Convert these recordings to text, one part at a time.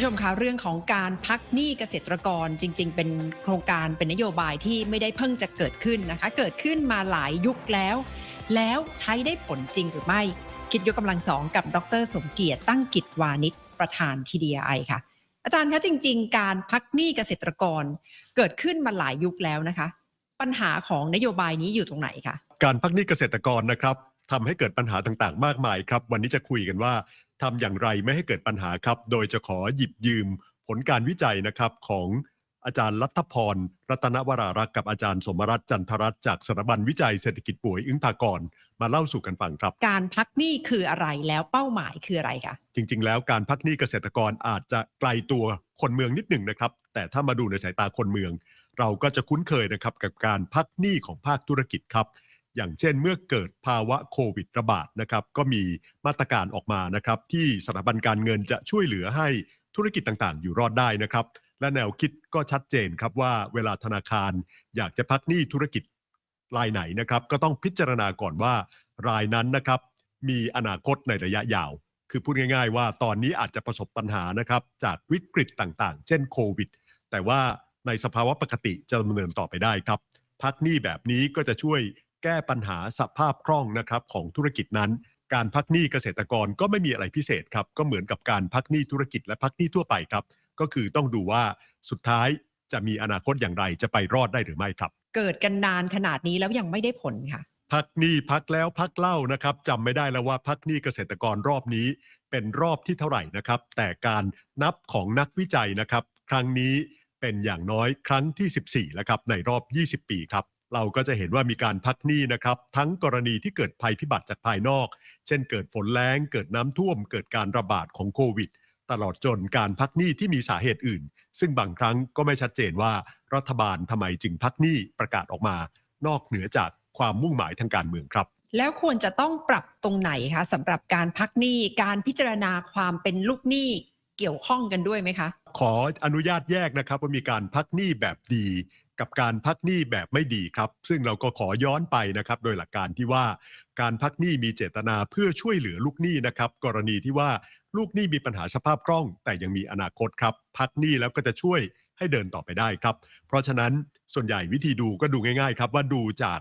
ผู้ชมคะเรื่องของการพักหนี้เกษตรกรจริง ๆ เป็นโครงการเป็นนโยบายที่ไม่ได้เพิ่งจะเกิดขึ้นนะคะ เกิดขึ้นมาหลายยุคแล้ว แล้วใช้ได้ผลจริงหรือไม่ คิดยกกำลังสองกับดร สมเกียรติตั้งกิจวานิชประธาน TDI ค่ะ อาจารย์คะจริง ๆ การพักหนี้เกษตรกรเกิดขึ้นมาหลายยุคแล้วนะคะ ปัญหาของนโยบายนี้อยู่ตรงไหนคะการพักหนี้เกษตรกรนะครับ ทำให้เกิดปัญหาต่างๆ มากมายครับ วันนี้จะคุยกันว่าทำอย่างไรไม่ให้เกิดปัญหาครับ โดยจะขอหยิบยืมผลการวิจัยนะครับของอาจารย์รัฐพร รัตนวรารักษ์กับอาจารย์สมรัตน์จันทรัตน์จากสถาบันวิจัยเศรษฐกิจป่วยอึ้งพากรมาเล่าสู่กันฟังครับ การพักหนี้คืออะไรแล้วเป้าหมายคืออะไรคะจริง ๆ แล้วการพักหนี้เกษตรกรอาจจะไกลตัวคนเมืองนิดหนึ่งนะครับ แต่ถ้ามาดูในสายตาคนเมือง เราก็จะคุ้นเคยนะครับกับการพักหนี้ของภาคธุรกิจครับ อย่างเช่นเมื่อเกิดภาวะโควิดระบาดนะครับ ก็มีมาตรการออกมานะครับ ที่สถาบันการเงินจะช่วยเหลือให้ธุรกิจต่างๆ อยู่รอดได้นะครับ และแนวคิดก็ชัดเจนครับว่าเวลาธนาคารอยากจะพักหนี้ธุรกิจรายไหนนะครับ ก็ต้องพิจารณาก่อนว่ารายนั้นนะครับ มีอนาคตในระยะยาว คือพูดง่าย ๆ ว่าตอนนี้อาจจะประสบปัญหานะครับ จากวิกฤตต่างๆ เช่นโควิด แต่ว่าในสภาวะปกติจะดำเนินต่อไปได้ครับ พักหนี้แบบนี้ก็จะช่วย แก้ปัญหาสภาพคล่องนะครับของธุรกิจนั้น การพักหนี้เกษตรกรก็ไม่มีอะไรพิเศษครับ ก็เหมือนกับการพักหนี้ธุรกิจและพักหนี้ทั่วไปครับ ก็คือต้องดูว่าสุดท้ายจะมีอนาคตอย่างไรจะไปรอดได้หรือไม่ครับ เกิดกันนานขนาดนี้แล้วยังไม่ได้ผลค่ะ พักหนี้พักแล้วพักเล่านะครับจำไม่ได้แล้วว่าพักหนี้เกษตรกรรอบนี้ เป็นรอบที่เท่าไหร่นะครับ แต่การนับของนักวิจัยนะครับ ครั้งนี้เป็นอย่างน้อยครั้งที่ 14 แล้วครับในรอบ 20 ปีครับ เราก็จะเห็นว่ามีการพักหนี้นะครับ ทั้งกรณีที่เกิดภัยพิบัติจากภายนอก เช่นเกิดฝนแล้ง เกิดน้ำท่วม เกิดการระบาดของโควิด ตลอดจนการพักหนี้ที่มีสาเหตุอื่น ซึ่งบางครั้งก็ไม่ชัดเจนว่ารัฐบาลทำไมจึงพักหนี้ประกาศออกมา นอกเหนือจากความมุ่งหมายทางการเมืองครับแล้วควรจะต้องปรับตรงไหนคะสำหรับการพักหนี้การพิจารณาความเป็นลูกหนี้เกี่ยวข้องกันด้วยไหมคะ ขออนุญาตแยกนะครับว่ามีการพักหนี้แบบดี กับการพักหนี้แบบไม่ดีครับ ซึ่งเราก็ขอย้อนไปนะครับ โดยหลักการที่ว่าการพักหนี้มีเจตนาเพื่อช่วยเหลือลูกหนี้นะครับ กรณีที่ว่าลูกหนี้มีปัญหาสภาพคล่อง แต่ยังมีอนาคตครับ พักหนี้แล้วก็จะช่วยให้เดินต่อไปได้ครับ เพราะฉะนั้นส่วนใหญ่วิธีดูก็ดูง่ายๆครับว่าดูจาก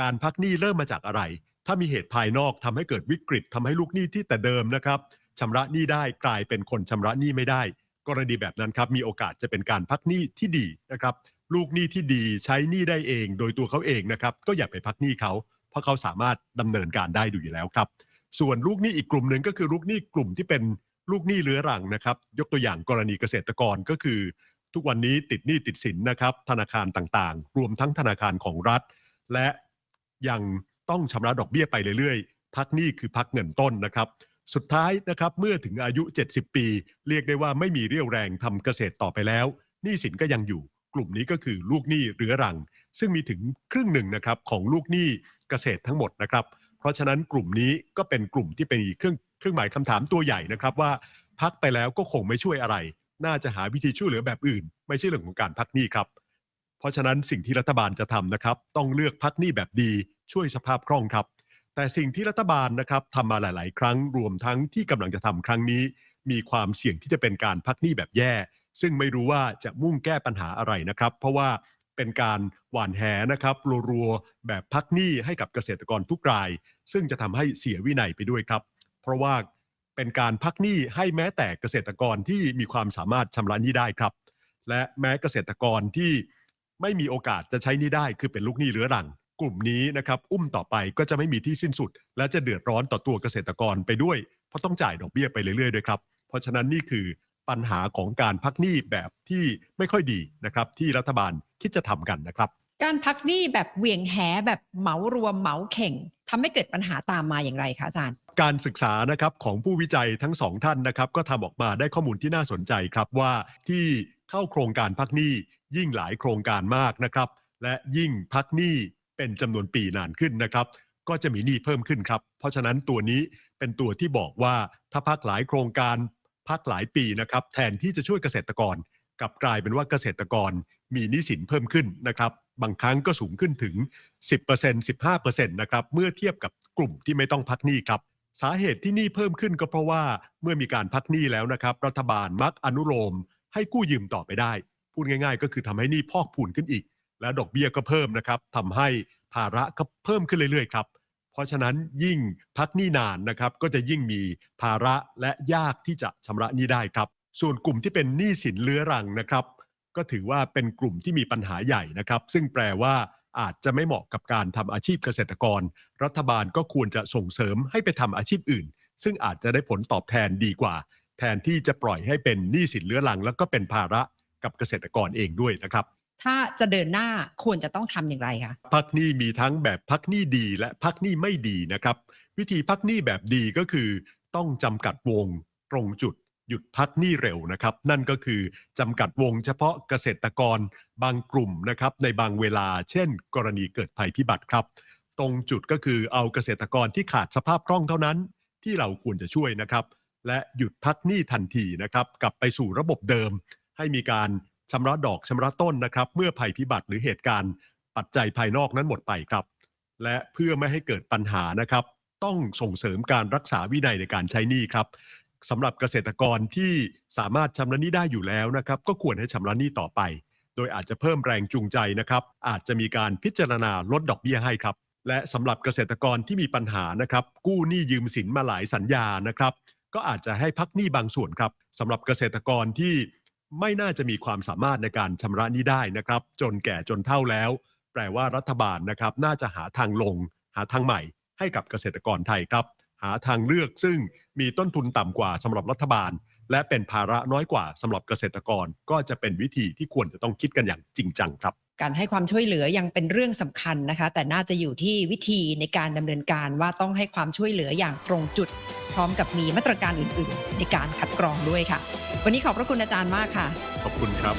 การพักหนี้เริ่มมาจากอะไร ถ้ามีเหตุภายนอกทำให้เกิดวิกฤตทำให้ลูกหนี้ที่แต่เดิมนะครับชำระหนี้ได้กลายเป็นคนชำระหนี้ไม่ได้ กรณีแบบนั้นครับมีโอกาสจะเป็นการพักหนี้ที่ดีนะครับ ลูกหนี้ที่ดีใช้หนี้ได้เอง โดยตัวเขาเองนะครับ ก็อย่าไปพักหนี้เขา เพราะเขาสามารถดำเนินการได้ดูอยู่แล้วครับ ส่วนลูกหนี้อีกกลุ่มหนึ่งก็คือลูกหนี้กลุ่มที่เป็นลูกหนี้เรื้อรังนะครับ ยกตัวอย่างกรณีเกษตรกรก็คือ ทุกวันนี้ติดหนี้ติดสินนะครับ ธนาคารต่างๆ รวมทั้งธนาคารของรัฐ และยังต้องชำระดอกเบี้ยไปเรื่อยๆ พักหนี้คือพักเงินต้นนะครับ สุดท้ายนะครับเมื่อถึงอายุ 70 ปี เรียกได้ว่าไม่มีเรี่ยวแรงทำเกษตรต่อไปแล้วหนี้สินก็ยังอยู่ กลุ่มนี้ก็คือลูกหนี้เรื้อรัง ซึ่งมีถึงครึ่งหนึ่งนะครับของลูกหนี้เกษตรทั้งหมดนะครับ เพราะฉะนั้นกลุ่มนี้ก็เป็นกลุ่มที่เป็นเครื่องเครื่องหมายคำถามตัวใหญ่นะครับว่าพักไปแล้วก็คงไม่ช่วยอะไร น่าจะหาวิธีช่วยเหลือแบบอื่น ไม่ใช่เรื่องของการพักหนี้ครับ เพราะฉะนั้นสิ่งที่รัฐบาลจะทำนะครับ ต้องเลือกพักหนี้แบบดีช่วยสภาพคล่องครับ แต่สิ่งที่รัฐบาลนะครับทำมาหลาย ๆ ครั้งรวมทั้งที่กำลังจะทำครั้งนี้ มีความเสี่ยงที่จะเป็นการพักหนี้แบบแย่ ซึ่งไม่รู้ว่าจะมุ่งแก้ปัญหาอะไรนะครับ เพราะว่าเป็นการหว่านแหนะครับรัวๆแบบพักหนี้ให้กับเกษตรกรทุกราย ซึ่งจะทำให้เสียวินัยไปด้วยครับ เพราะว่าเป็นการพักหนี้ให้แม้แต่เกษตรกรที่มีความสามารถชำระหนี้ได้ครับ และแม้เกษตรกรที่ไม่มีโอกาสจะใช้หนี้ได้คือเป็นลูกหนี้เรื้อรัง กลุ่มนี้นะครับอุ้มต่อไปก็จะไม่มีที่สิ้นสุด และจะเดือดร้อนต่อตัวเกษตรกรไปด้วย เพราะต้องจ่ายดอกเบี้ยไปเรื่อยๆด้วยครับ เพราะฉะนั้นนี่คือ ปัญหาของการพักหนี้แบบที่ไม่ค่อยดีนะครับ ที่รัฐบาลคิดจะทำกันนะครับ การพักหนี้แบบเหวี่ยงแหแบบเหมารวมเหมาเข่งทำให้เกิดปัญหาตามมาอย่างไรคะอาจารย์ การศึกษานะครับของผู้วิจัยทั้งสองท่านนะครับ ก็ทำออกมาได้ข้อมูลที่น่าสนใจครับว่าที่เข้าโครงการพักหนี้ยิ่งหลายโครงการมากนะครับ และยิ่งพักหนี้เป็นจำนวนปีนานขึ้นนะครับ ก็จะมีหนี้เพิ่มขึ้นครับ เพราะฉะนั้นตัวนี้เป็นตัวที่บอกว่าถ้าพักหลายโครงการ พักหลายปีนะครับแทนที่จะช่วยเกษตรกรกลับกลายเป็นว่าเกษตรกรมีหนี้สินเพิ่มขึ้นนะครับบางครั้งก็สูงขึ้นถึง 10% 15%นะครับเมื่อเทียบกับกลุ่มที่ไม่ต้องพักหนี้ครับสาเหตุที่หนี้เพิ่มขึ้นก็เพราะว่าเมื่อมีการพักหนี้แล้วนะครับรัฐบาลมักอนุโลม ให้กู้ยืมต่อไปได้ พูดง่าย ๆ ก็คือทำให้หนี้พอกพูนขึ้นอีก และดอกเบี้ยก็เพิ่มนะครับทำให้ภาระก็เพิ่มขึ้นเรื่อยๆครับ เพราะฉะนั้นยิ่งพักหนี้นานนะครับก็จะยิ่งมีภาระและยากที่จะชำระหนี้ได้ครับ ส่วนกลุ่มที่เป็นหนี้สินเรื้อรังนะครับ ก็ถือว่าเป็นกลุ่มที่มีปัญหาใหญ่นะครับ ซึ่งแปลว่าอาจจะไม่เหมาะกับการทำอาชีพเกษตรกร รัฐบาลก็ควรจะส่งเสริมให้ไปทำอาชีพอื่น ซึ่งอาจจะได้ผลตอบแทนดีกว่า แทนที่จะปล่อยให้เป็นหนี้สินเรื้อรัง แล้วก็เป็นภาระกับเกษตรกรเองด้วยนะครับ ถ้าจะเดินหน้าควรจะต้องทำอย่างไรคะพักหนี้มีทั้งแบบพักหนี้ดีและพักหนี้ไม่ดีนะครับ วิธีพักหนี้แบบดีก็คือ ต้องจำกัดวงตรงจุดหยุดพักหนี้เร็วนะครับ นั่นก็คือจำกัดวงเฉพาะเกษตรกรบางกลุ่มนะครับในบางเวลา เช่น กรณีเกิดภัยพิบัติครับ ตรงจุดก็คือเอาเกษตรกรที่ขาดสภาพคล่องเท่านั้น ที่เราควรจะช่วยนะครับ และหยุดพักหนี้ทันทีนะครับ กลับไปสู่ระบบเดิม ให้มีการ ชำระดอกชำระต้นนะครับ เมื่อภัยพิบัติหรือเหตุการณ์ปัจจัยภายนอกนั้นหมดไปครับ และเพื่อไม่ให้เกิดปัญหานะครับ ต้องส่งเสริมการรักษาวินัยในการใช้หนี้ครับสำหรับเกษตรกรที่สามารถชำระหนี้ได้อยู่แล้วนะครับ ก็ควรให้ชำระหนี้ต่อไป โดยอาจจะเพิ่มแรงจูงใจนะครับ อาจจะมีการพิจารณาลดดอกเบี้ยให้ครับ และสำหรับเกษตรกรที่มีปัญหานะครับ กู้หนี้ยืมสินมาหลายสัญญานะครับ ก็อาจจะให้พักหนี้บางส่วนครับสำหรับเกษตรกรที่ ไม่น่าจะมีความสามารถในการชำระหนี้ได้นะครับ จนแก่จนเฒ่าแล้ว แปลว่ารัฐบาลนะครับ น่าจะหาทางลง หาทางใหม่ ให้กับเกษตรกรไทยครับ หาทางเลือกซึ่งมีต้นทุนต่ำกว่าสำหรับรัฐบาล และเป็นภาระน้อยกว่าสำหรับเกษตรกร ก็จะเป็นวิธีที่ควรจะต้องคิดกันอย่างจริงจังครับการให้ความช่วยเหลือยังเป็นเรื่องสำคัญนะคะ แต่น่าจะอยู่ที่วิธีในการดำเนินการว่าต้องให้ความช่วยเหลืออย่างตรงจุด พร้อมกับมีมาตรการอื่น ๆ ในการคัดกรองด้วยค่ะ วันนี้ขอบพระคุณอาจารย์มากค่ะ ขอบคุณครับ